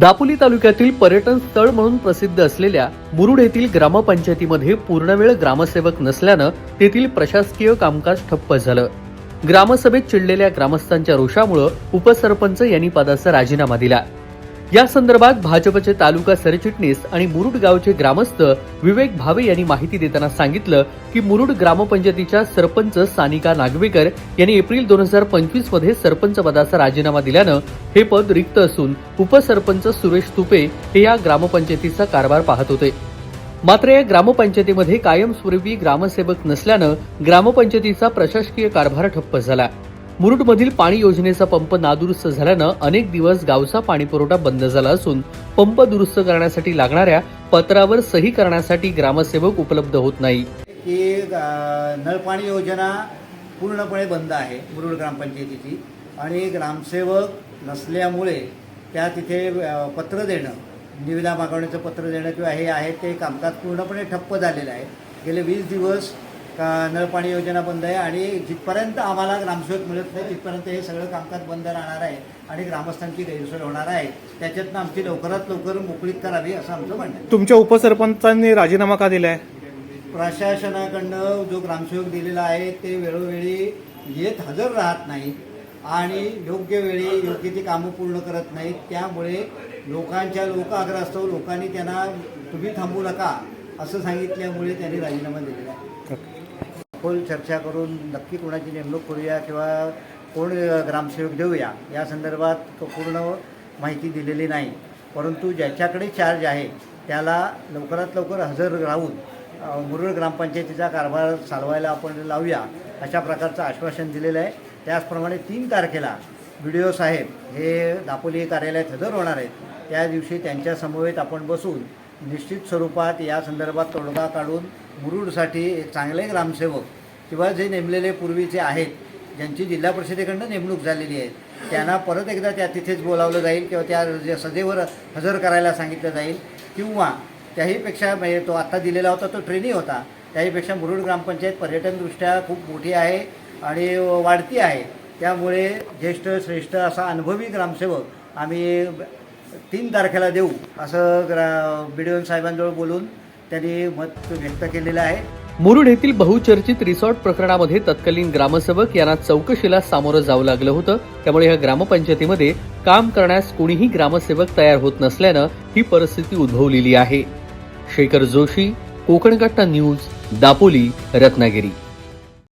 दापोली तालुक्यातील पर्यटन स्थळ म्हणून प्रसिद्ध असलेल्या मुरुड येथील ग्रामपंचायतीमध्ये पूर्णवेळ ग्रामसेवक नसल्यानं तेथील प्रशासकीय कामकाज ठप्प झालं. ग्रामसभेत चिडलेल्या ग्रामस्थांच्या रोषामुळे उपसरपंच यांनी पदाचा राजीनामा दिला. या संदर्भात भाजपचे तालुका सरचिटणीस आणि मुरुड गावचे ग्रामस्थ विवेक भावे यांनी माहिती देताना सांगितलं की मुरुड ग्रामपंचायतीच्या सरपंच सानिका नागवेकर यांनी एप्रिल दोन हजार पंचवीसमध्ये सरपंच पदाचा राजीनामा दिल्यानं हे पद रिक्त असून उपसरपंच सुरेश तुपे हे या ग्रामपंचायतीचा कारभार पाहत होते. मात्र या ग्रामपंचायतीमध्ये कायमस्वरूपी ग्रामसेवक नसल्यानं ग्रामपंचायतीचा प्रशासकीय कारभार ठप्प झाला. मुरुडमधील पाणी योजनेचा पंप नादुरुस्त झाल्यानं अनेक दिवस गावचा पाणीपुरवठा बंद झाला असून पंप दुरुस्त करण्यासाठी लागणाऱ्या पत्रावर सही करण्यासाठी ग्रामसेवक उपलब्ध होत नाही. की नळपाणी योजना पूर्णपणे बंद आहे मुरुड ग्रामपंचायतीची आणि ग्रामसेवक नसल्यामुळे त्या तिथे पत्र देणं निविदा मागवण्याचं पत्र देणं किंवा हे आहे ते कामकाज पूर्णपणे ठप्प झालेलं आहे. गेले वीस दिवस का नळपाणी योजना बंद आहे आणि जिथपर्यंत आम्हाला ग्रामसेवक मिळत नाही तिथपर्यंत हे सगळं कामकाज बंद राहणार आहे आणि ग्रामस्थांची गैरसोय होणार आहे. त्याच्यातनं आमची लवकरात लवकर मोकळीत करावी असं आमचं म्हणणं आहे. तुमच्या उपसरपंचांनी राजीनामा का दिलाय? प्रशासनाकडनं जो ग्रामसेवक दिलेला आहे ते वेळोवेळी येत हजर राहत नाहीत आणि योग्य वेळी योग्य ती कामं पूर्ण करत नाहीत. त्यामुळे लोकांच्या लोक आग्रहास्तव लोकांनी त्यांना तुम्ही थांबू नका असं सांगितल्यामुळे त्यांनी राजीनामा दिलेला आहे. सखोल चर्चा करून नक्की कोणाची नेमणूक करूया किंवा कोण ग्रामसेवक देऊया या संदर्भात पूर्ण माहिती दिलेली नाही. परंतु ज्याच्याकडे चार्ज आहे त्याला लवकरात लवकर हजर राहून मुरुड ग्रामपंचायतीचा कारभार चालवायला आपण लावूया अशा प्रकारचं आश्वासन दिलेलं आहे. त्याचप्रमाणे तीन तारखेला बी डी ओ साहेब हे दापोली कार्यालयात हजर होणार आहेत. त्या दिवशी त्यांच्या समवेत आपण बसून निश्चित स्वरूपात या संदर्भात तोडगा काढून मुरुडसाठी एक चांगले ग्रामसेवक किंवा जे नेमलेले पूर्वीचे आहेत ज्यांची जिल्हा परिषदेकडनं नेमणूक झालेली आहे त्यांना परत एकदा त्या तिथेच बोलावलं जाईल किंवा त्या सजेवर हजर करायला सांगितलं जाईल किंवा त्याहीपेक्षा म्हणजे तो आत्ता दिलेला होता तो ट्रेनी होता त्याहीपेक्षा मुरुड ग्रामपंचायत पर्यटनदृष्ट्या खूप मोठी आहे आणि वाढती आहे. त्यामुळे ज्येष्ठ श्रेष्ठ असा अनुभवी ग्रामसेवक आम्ही तीन तारखेला देऊ असं ग्रा बी साहेबांजवळ बोलून त्यांनी मत व्यक्त केलेलं आहे. मुरुड येथील बहुचर्चित रिसॉर्ट प्रकरणामध्ये तत्कालीन ग्रामसेवक यांना चौकशीला सामोरं जावं लागलं होतं. त्यामुळे या ग्रामपंचायतीमध्ये काम करण्यास कोणीही ग्रामसेवक तयार होत नसल्यानं ही परिस्थिती उद्भवलेली आहे. शेखर जोशी कोकणकट्टा न्यूज दापोली रत्नागिरी.